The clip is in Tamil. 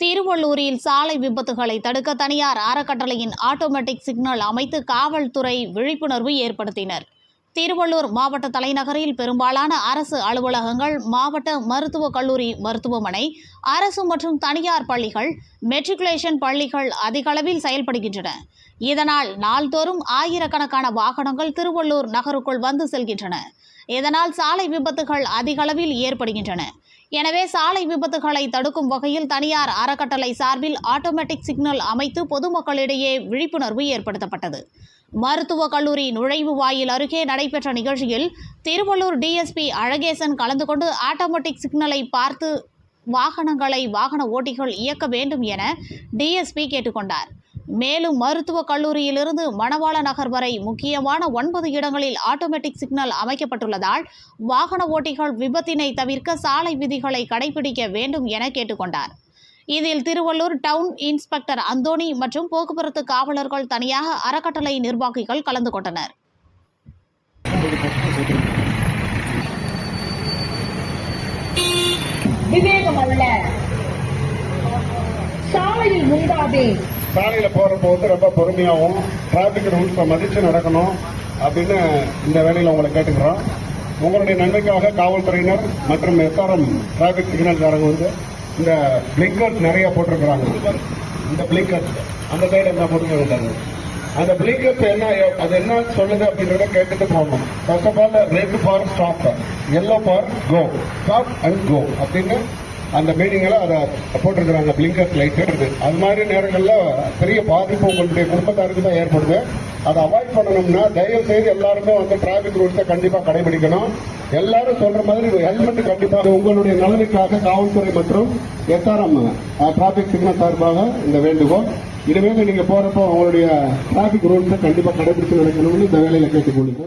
திருவள்ளூரில் சாலை விபத்துகளை தடுக்க தனியார் அறக்கட்டளையின் ஆட்டோமேட்டிக் சிக்னல் அமைத்து காவல்துறை விழிப்புணர்வு ஏற்படுத்தினர். திருவள்ளூர் மாவட்ட தலைநகரில் பெரும்பாலான அரசு அலுவலகங்கள் மாவட்ட மருத்துவக் கல்லூரி மருத்துவமனை அரசு மற்றும் தனியார் பள்ளிகள் மெட்ரிகுலேஷன் பள்ளிகள் அதிகளவில் செயல்படுகின்றன. இதனால் நாள்தோறும் ஆயிரக்கணக்கான வாகனங்கள் திருவள்ளூர் நகருக்குள் வந்து செல்கின்றன. இதனால் சாலை விபத்துகள் அதிகளவில் ஏற்படுகின்றன. எனவே சாலை விபத்துகளை தடுக்கும் வகையில் தனியார் அறக்கட்டளை சார்பில் ஆட்டோமேட்டிக் சிக்னல் அமைத்து பொதுமக்களிடையே விழிப்புணர்வு ஏற்படுத்தப்பட்டது. மருத்துவக் கல்லூரி நுழைவு வாயில் அருகே நடைபெற்ற நிகழ்ச்சியில் திருவள்ளூர் டிஎஸ்பி அழகேசன் கலந்து கொண்டு ஆட்டோமேட்டிக் சிக்னலை பார்த்து வாகனங்களை வாகன ஓட்டிகள் இயக்க வேண்டும் என டிஎஸ்பி கேட்டுக்கொண்டார். மேலும் மருத்துவக் கல்லூரியிலிருந்து மணவாள நகர் வரை முக்கியமான ஒன்பது இடங்களில் ஆட்டோமேட்டிக் சிக்னல் அமைக்கப்பட்டுள்ளதால் வாகன ஓட்டிகள் விபத்தினை தவிர்க்க சாலை விதிகளை கடைபிடிக்க வேண்டும் என கேட்டுக்கொண்டார். இதில் திருவள்ளூர் டவுன் இன்ஸ்பெக்டர் அந்தோணி மற்றும் போக்குவரத்து காவலர்கள் தனியாக அறக்கட்டளை நிர்வாகிகள் கலந்து கொண்டனர். சாலையில் முந்தாதே சாலையில் போகிறப்போ வந்து ரொம்ப பொறுமையாகவும் டிராஃபிக் ரூல்ஸை மதித்து நடக்கணும் அப்படின்னு இந்த வேலையில் உங்களை கேட்டுக்கிறோம். உங்களுடைய நன்மைக்காக காவல்துறையினர் மற்றும் எஸ்ஆர்எம் டிராபிக் சிக்னல்காரங்க வந்து இந்த பிளிங்கர்ஸ் நிறைய போட்டிருக்கிறாங்க. இந்த பிளிங்கர்ஸ் அந்த சைடு என்ன போட்டுக்கிறாங்க அந்த பிளிங்கர்ஸ் என்ன அது என்ன சொல்லுது அப்படின்றத கேட்டுட்டு போகணும். First of all red for stop yellow for go stop and go அப்படின்னு அந்த மீனிங்ல அதை போட்டிருக்கிறாங்க பிளிங்கர் லைட் அது மாதிரி நேரங்களில் பெரிய பாதிப்பு உங்களுடைய குடும்பத்தாருக்கு தான் ஏற்படுது. அதை அவாய்ட் பண்ணணும்னா தயவு செய்து எல்லாருமே வந்து டிராபிக் ரூல்ஸை கண்டிப்பா கடைபிடிக்கணும். எல்லாரும் சொல்ற மாதிரி ஹெல்மெட் கண்டிப்பாக உங்களுடைய நலனுக்காக காவல்துறை மற்றும் எஸ்ஆர்எம் டிராபிக் சிக்னல் சார்பாக இந்த வேண்டுகோள். இனிமேல் நீங்க போறப்போ உங்களுடைய டிராபிக் ரூல்ஸை கண்டிப்பா கடைபிடிச்சு நடக்கணும்னு இந்த வேலையில கேட்டுக்கொள்ளுங்க